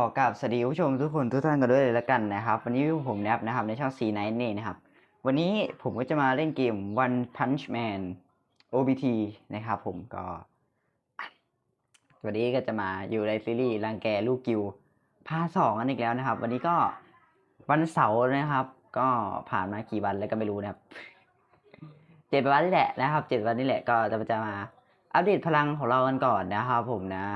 ขอกราบสวัสดีผู้ชมทุกคนทุกท่านกันด้วยเลยละกันนะครับ วันนี้ผมแนบนะครับในช่อง C Night นี่นะครับ วันนี้ผมก็จะมาเล่นเกม One Punch Man OBT นะครับผมก็วันนี้ก็จะมาอยู่ในซีรีส์รังแกลูกกิวพาร์ทสองกันอีกแล้วนะครับ วันนี้ก็วันเสาร์นะครับ ก็ผ่านมากี่วันแล้วก็ไม่รู้นะครับเจ็ดวันนี่แหละนะครับเจ็ดวันนี่แหละก็จะจะมาอัปเดตพลังของเรากันก่อนนะครับ ผมนะ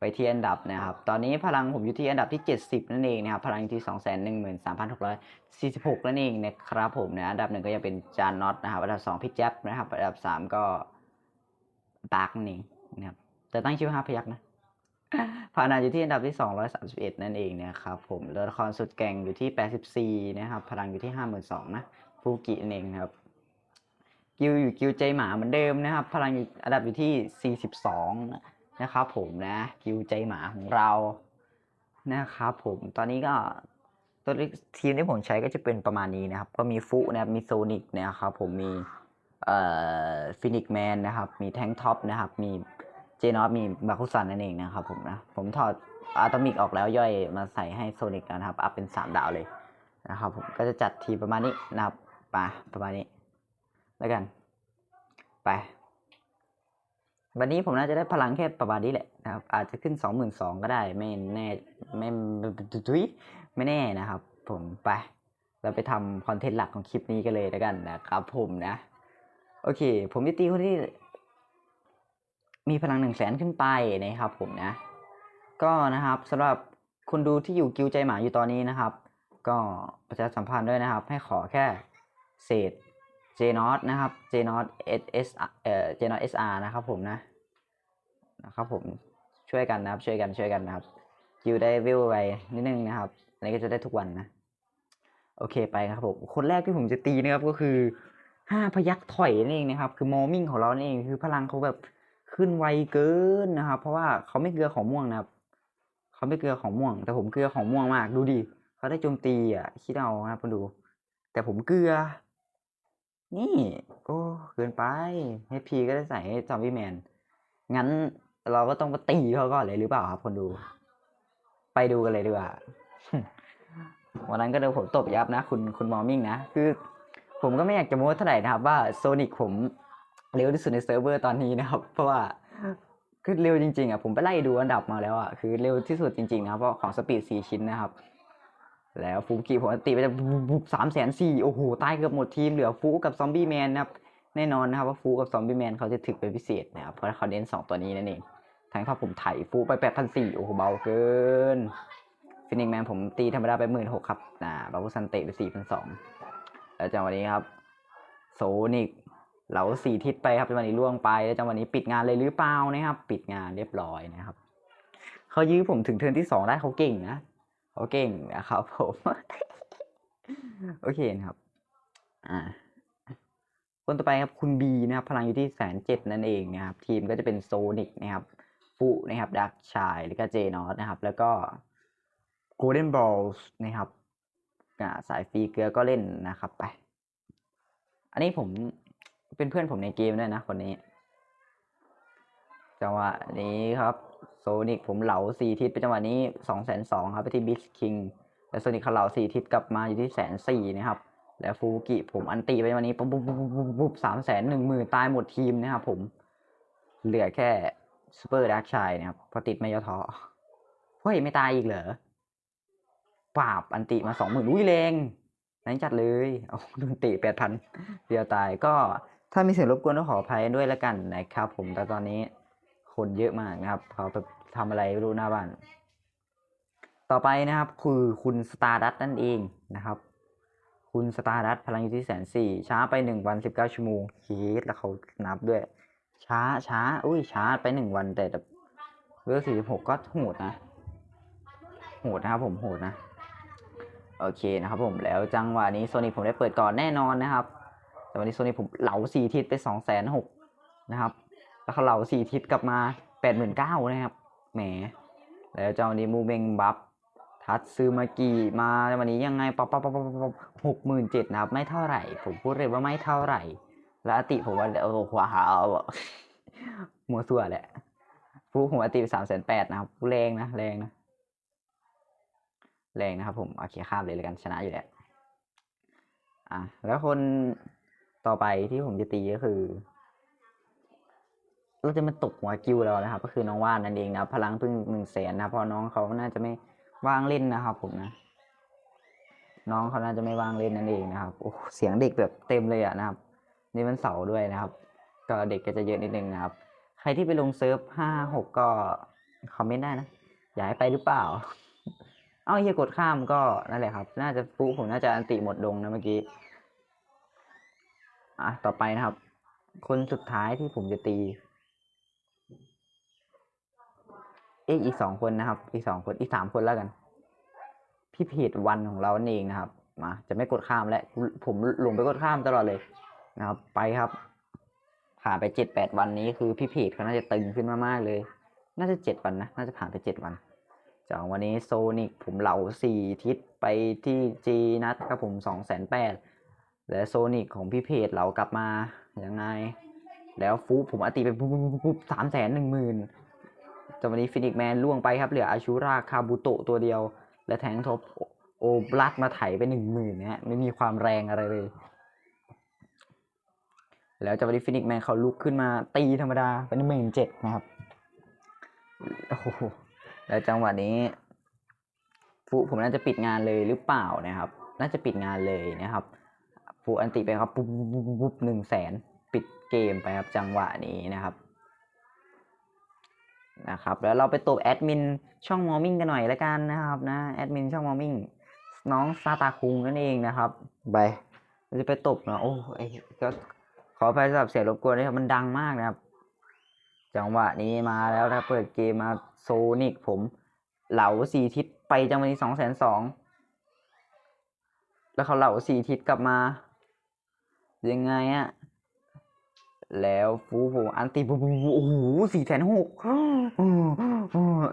ไปที่อันดับนะครับ ตอนนี้พลังผมอยู่ที่อันดับที่ 70 นั่นเองนะครับ พลังอยู่ที่ 213,646 นั่นเองนะครับผมนะ อันดับหนึ่งก็ยังเป็นจานน็อตนะครับ อันดับสองพี่แจ๊บนะครับ อันดับสามก็ปาร์กนั่นเองนะครับจะตั้งชื่อห้าพยักษ์นะพานาอยู่ที่อันดับที่ 231 นั่นเองนะครับผมตัวละครสุดแก่งอยู่ที่ 84 นะครับ พลังอยู่ที่ 52,000นะ ฟูกินั่นเองนะครับกิวอยู่กิวใจหมาเหมือนเดิมนะครับ พลังอยู่อันดับอยู่ที่ 42 นะครับผมนะกิวใจหมาของเรานะครับผมตอนนี้ก็ตัวทีมที่ผมใช้ก็จะเป็นประมาณนี้นะครับ ก็มีฟุนะครับมีโซนิกนะครับผมมีเอ่อฟินิกแมนนะครับ มีแทงท็อปนะครับ มีเจนอฟมีบาคุซันนั่นเองนะครับผมนะ ผมถอดอะตอมิกออกแล้วย่อยมาใส่ให้โซนิกนะครับ อัพเป็น 3 ดาวเลยนะครับผมก็จะจัดทีประมาณนี้นะครับไปประมาณนี้ แล้วกัน ไป วันนี้ผมน่าจะได้พลังแค่ประมาณนี้แหละนะครับ อาจจะขึ้นสองหมื่นสองก็ได้ไม่แน่ไม่ทุยไม่แน่นะครับ ผมไป เราไปทำคอนเทนต์หลักของคลิปนี้กันเลยแล้วกันนะครับ ผมนะ โอเค ผมจะตีคนที่ มีพลังหนึ่งแสนขึ้นไปนะครับ ผมนะ ก็นะครับสำหรับคนดูที่อยู่กิวใจหมาอยู่ตอนนี้นะครับ ก็ประชาสัมพันธ์ด้วยนะครับ ให้ขอแค่เศษ J n o t นะครับ J n o t S เอ่อ J n o t S R นะครับผมนะนะครับผมช่วยกันนะครับ ช่วยกันช่วยกันนะครับคิวได้วิวไปนิดนึงนะครับอันนี้ก็จะได้ทุกวันนะโอเคไปครับผมคนแรกที่ผมจะตีนะครับก็คือห้าพยักถอยนั่นเองนะครับ คือมอมิ่งของเรานั่เองคือพลังเขาแบบขึ้นไวเกินนะครับ เพราะว่าเขาไม่เกลือของม่วงนะครับเขาไม่เกลือของม่วง แต่ผมเกลือของม่วงมากดูดิเขาได้โจมตีอะคิดเอานะครับคุณดู แต่ผมเกลือ นี่ โอ้เกินไป ให้พีก็ได้ใส่ให้ซอมบี้แมน งั้นเราก็ต้องมาตีเขาก่อนเลยหรือเปล่าครับคนดู ไปดูกันเลยดีกว่า วันนั้นก็โดนผมตบยับนะ คุณคุณมอมิ่งนะ คือ ผมก็ไม่อยากจะโม้เท่าไหร่นะครับ ว่าโซนิกผมเร็วที่สุดในเซิร์ฟเวอร์ตอนนี้นะครับ เพราะว่าคือเร็วจริงๆอะผมไปไล่ดูอันดับมาแล้วอะคือเร็วที่สุดจริงๆนะครับเพราะของสปีดสี่ชิ้นนะครับ แล้วฟูกิผมตีไปจะสามแสนสี่โอ้โหตายเกือบหมดทีมเหลือฟูกับซอมบี้แมนนะครับแน่นอนนะครับว่าฟูกับซอมบี้แมนเขาจะถึกเป็นพิเศษนะครับเพราะเขาเน้นสองตัวนี้นั่นเองทั้งถ้าผมไถฟูไปแปดพันสี่โอ้โหเบาเกินฟินิกแมนผมตีธรรมดาไปหมื่นหกครับอ่าบาบูซันเตะไปสี่พันสองแล้วจังหวะนี้ครับโซนิกเหลาสี่ทิศไปครับจังหวะนี้ล่วงไปแล้วจังหวะนี้ปิดงานเลยหรือเปล่านะครับ ปิดงานเรียบร้อยนะครับเขายื้อผมถึงเทิร์นที่สองได้เขาเก่งนะ เขาเก่งนะครับผม โอเคนะครับ อ่า คนต่อไปครับคุณบีนะครับ พลังอยู่ที่แสนเจ็ดนั่นเองนะครับ ทีมก็จะเป็นโซนิกนะครับฟุนะครับดักชายแล้วก็เจนอสนะครับ แล้วก็โกลเด้นบอลส์นะครับอ่าสายฟรีเกลือก็เล่นนะครับไป อันนี้ผมเป็นเพื่อนผมในเกมด้วยนะคนนี้ จังหวะนี้ครับโซนิกผมเหลาสี่ทิศไปจังหวะนี้สองแสนสองครับไปที่บิสคิงแล้วโซนิกเขาเหลาสี่ทิศกลับมาอยู่ที่แสนสี่นะครับแล้วฟูกิผมอันตีไปวันนี้ปุ๊บปุ๊บปุ๊บปุ๊บปุ๊บสามแสนหนึ่งหมื่นตายหมดทีมนะครับผม เหลือแค่ซูเปอร์ดักชายนะครับพอติดไม่ยอท้อเฮ้ยไม่ตายอีกเหรอปราบอันติมาสองหมื่นอุ้ยแรงแรงจัดเลยโอ้โดนติแปดพันเดียวตายก็ถ้ามีเสียงรบกวนต้องขออภัยด้วยแล้วกันนะครับผมแต่ตอนนี้ คนเยอะมากนะครับ เขาไปทำอะไรไม่รู้หน้าบ้าน ต่อไปนะครับ คือคุณสตาร์ดัตนั่นเองนะครับ คุณสตาร์ดัตพลังอยู่ที่แสนสี่ช้าไปหนึ่งวันสิบเก้าชั่วโมงเฮ้แล้วเขานับด้วย ช้าช้าอุ้ยช้าไปหนึ่งวันแต่แบบเวลสี่สิบหกก็โหดนะโหดนะครับผมโหดนะโอเคนะครับผมแล้วจังหวะนี้โซนิผมได้เปิดก่อนแน่นอนนะครับ แต่วันนี้โซนิผมเหลาสี่ทิศไปสองแสนหกนะครับ แล้วเขาเหล่าสี่ทิศกลับมาแปดหมื่นเก้านะครับ แหม แล้วเจ้านี้มูเบงบัฟทัดซื้อมากี่มาวันนี้ยังไงป๊อปป๊อปป๊อปป๊อปหกหมื่นเจ็ดนะครับ ไม่เท่าไหร่ ผมพูดเลยว่าไม่เท่าไหร่ แล้วอติผมว่าโอ้โหหัวหามัวสั่วแหละฟูผมอติสามแสนแปดนะครับแรงนะแรงนะแรงนะครับผมโอเคข้ามเลยเลยกันชนะอยู่แล้วอะแล้วคนต่อไปที่ผมจะตีก็คือ เราจะมาตกหัวกิวเรานะครับ ก็คือน้องว่านนั่นเองนะพลังเพิ่งหนึ่งแสนนะเพราะน้องเขาน่าจะไม่ว่างเล่นนะครับ ผมนะ น้องเขาน่าจะไม่ว่างเล่นนั่นเองนะครับโอ้เสียงเด็กแบบเต็มเลยอะนะครับ นี่มันเสาร์ด้วยนะครับ ก็เด็กก็จะเยอะนิดนึงนะครับ ใครที่ไปลงเซิร์ฟห้าหกก็คอมเมนต์ได้นะอยากให้ไปหรือเปล่า เอ้าเฮียกดข้ามก็นั่นแหละครับ น่าจะปุ๊ผมน่าจะอันติหมดดงนะเมื่อกี้อะต่อไปนะครับ คนสุดท้ายที่ผมจะตี เอะอีกสองคนนะครับ อีกสองคนอีกสามคนแล้วกัน พี่เพจวันของเราเองนะครับ มา จะไม่กดข้ามและผมหลงไปกดข้ามตลอดเลยนะครับ ไปครับผ่านไปเจ็ดแปดวันนี้คือพี่เพจเขาน่าจะตึงขึ้นมากๆเลย น่าจะเจ็ดวันนะน่าจะผ่านไปเจ็ดวันจากวันนี้โซนิกผมเหลาสี่ทิศไปที่จีนัดครับผมสองแสนแปดและโซนิกของพี่เพจเรากลับมายังไง แล้วฟูผมอติไปปุ๊บสามแสนหนึ่งหมื่น จากวันนี้ฟินิกแมนล่วงไปครับ เหลืออาชูราคาบุโตตัวเดียว และแทงทบโอบลัดมาไถไปหนึ่งหมื่นนะฮะไม่มีความแรงอะไรเลย แล้วจากวันนี้ฟินิกแมนเขาลุกขึ้นมาตีธรรมดาเป็นหมื่นเจ็ดนะครับโอ้โหแล้วจังหวะนี้ฟูผมน่าจะปิดงานเลยหรือเปล่านะครับ น่าจะปิดงานเลยนะครับฟูอันติไปครับปุ๊บปุ๊บปุ๊บหนึ่งแสนปิดเกมไปครับจังหวะนี้นะครับ นะครับแล้วเราไปตบแอดมินช่องมอมิ่งกันหน่อยละกันนะครับนะแอดมินช่องมอมิ่งน้องซาตาคุงนั่นเองนะครับไปเราจะไปตบเนาะโอ้ไอ้ก็ขออภัยสำหรับเสียงรบกวนด้วยครับมันดังมากนะครับ จังหวะนี้มาแล้วถ้าเปิดเกมมาโซนิกผมเหลาสี่ทิศไปจังหวะนี้สองแสนสองแล้วเขาเหลาสี่ทิศกลับมา ยังไงอะ แล้วฟูผมอันติบูบูบูโอ้โหสี่แสนหก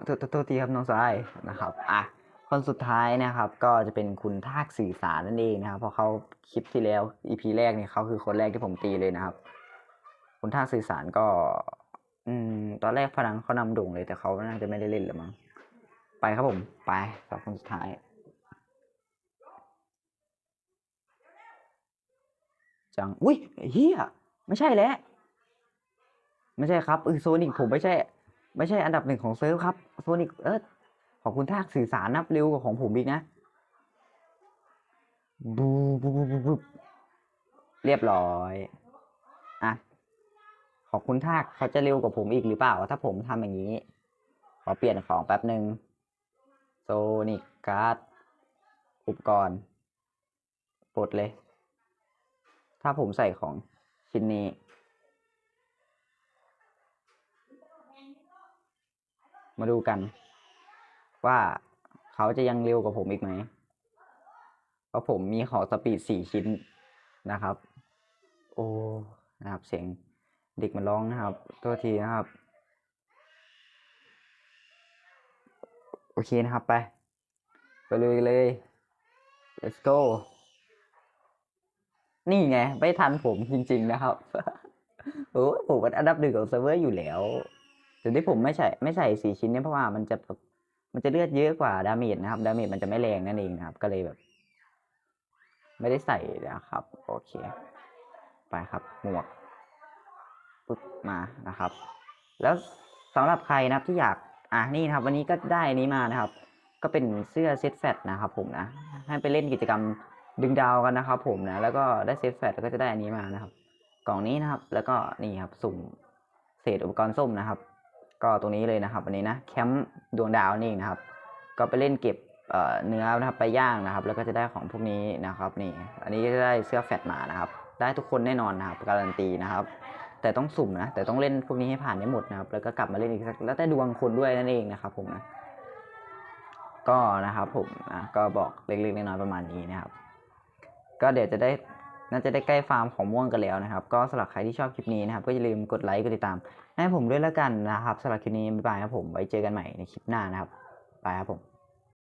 โทษโทษทีครับน้องสายนะครับอะคนสุดท้ายนะครับ ก็จะเป็นคุณทากสื่อสารนั่นเองนะครับ เพราะเขาคลิปที่แล้ว EP แรกเนี่ยเขาคือคนแรกที่ผมตีเลยนะครับ คุณทากสื่อสารก็ อืม ตอนแรกพลังเขานำโด่งเลยแต่เขาน่าจะไม่ได้เล่นหรือมั้งไปครับผมไปสอบคนสุดท้ายจัง อุ้ยเฮีย ไม่ใช่แล้ว ไม่ใช่ครับเออโซนิกผมไม่ใช่ ไม่ใช่อันดับหนึ่งของเซิร์ฟครับโซนิกเออขอบคุณทากสื่อสารนับเร็วกว่าของผมอีกนะบูบูบูบูบูเรียบร้อยอะขอบคุณทากเขาจะเร็วกว่าผมอีกหรือเปล่า ถ้าผมทำอย่างนี้ ขอเปลี่ยนของแป๊บหนึ่งโซนิกการ์ดอุปกรณ์ปลดเลย ถ้าผมใส่ของ ชิ้นนี้ มาดูกัน ว่าเขาจะยังเร็วกว่าผมอีกไหมเพราะผมมีขอสปีดสี่ชิ้นนะครับ โอ้นะครับเสียงเด็กมันร้องนะครับตัวทีนะครับ โอเคนะครับไป ไปเลยเลย let's go นี่ไง ไม่ทันผมจริงๆนะครับโอ้ผมอันดับหนึ่งของเซิร์ฟเวอร์อยู่แล้วแต่ที่ผมไม่ใส่ไม่ใส่สี่ชิ้นเนี่ยเพราะว่ามันจะมันจะเลือดเยอะกว่าดาเมจนะครับดาเมจมันจะไม่แรงนั่นเองนะครับ ก็เลยแบบ ไม่ได้ใส่นะครับ โอเค ไปครับ หมวกปุ๊บมานะครับ แล้วสำหรับใครนะครับที่อยากอะนี่นะครับ วันนี้ก็ได้นนี้มานะครับ ก็เป็นเสื้อเซตแฟตนะครับ ผมนะให้ไปเล่นกิจกรรม ดึงดาวกันนะครับ ผมนะแล้วก็ได้เซตแฟตแล้วก็จะได้อันนี้มานะครับ กล่องนี้นะครับ แล้วก็นี่ครับสุ่มเศษอุปกรณ์ส้มนะครับ ก็ตรงนี้เลยนะครับวันนี้นะแคมป์ดวงดาวนี่เองนะครับ ก็ไปเล่นเก็บเอ่อเนื้อนะครับไปย่างนะครับ แล้วก็จะได้ของพวกนี้นะครับ นี่ อันนี้จะได้เสื้อแฟตมานะครับ ได้ทุกคนแน่นอนนะครับการันตีนะครับ แต่ต้องสุ่มนะแต่ต้องเล่นพวกนี้ให้ผ่านให้หมดนะครับ แล้วก็กลับมาเล่นอีกสักแล้วแต่ดวงคนด้วยนั่นเองนะครับ ผมนะก็นะครับผมนะก็บอกเล็กๆน้อยๆประมาณนี้นะครับ ก็เดี๋ยวจะได้น่าจะได้ใกล้ฟาร์มของม่วงกันแล้วนะครับ ก็สำหรับใครที่ชอบคลิปนี้นะครับก็อย่าลืมกดไลค์กดติดตามให้ผมด้วยแล้วกันนะครับสำหรับคลิปนี้บ๊ายบายครับผมไว้เจอกันใหม่ในคลิปหน้านะครับบายครับผม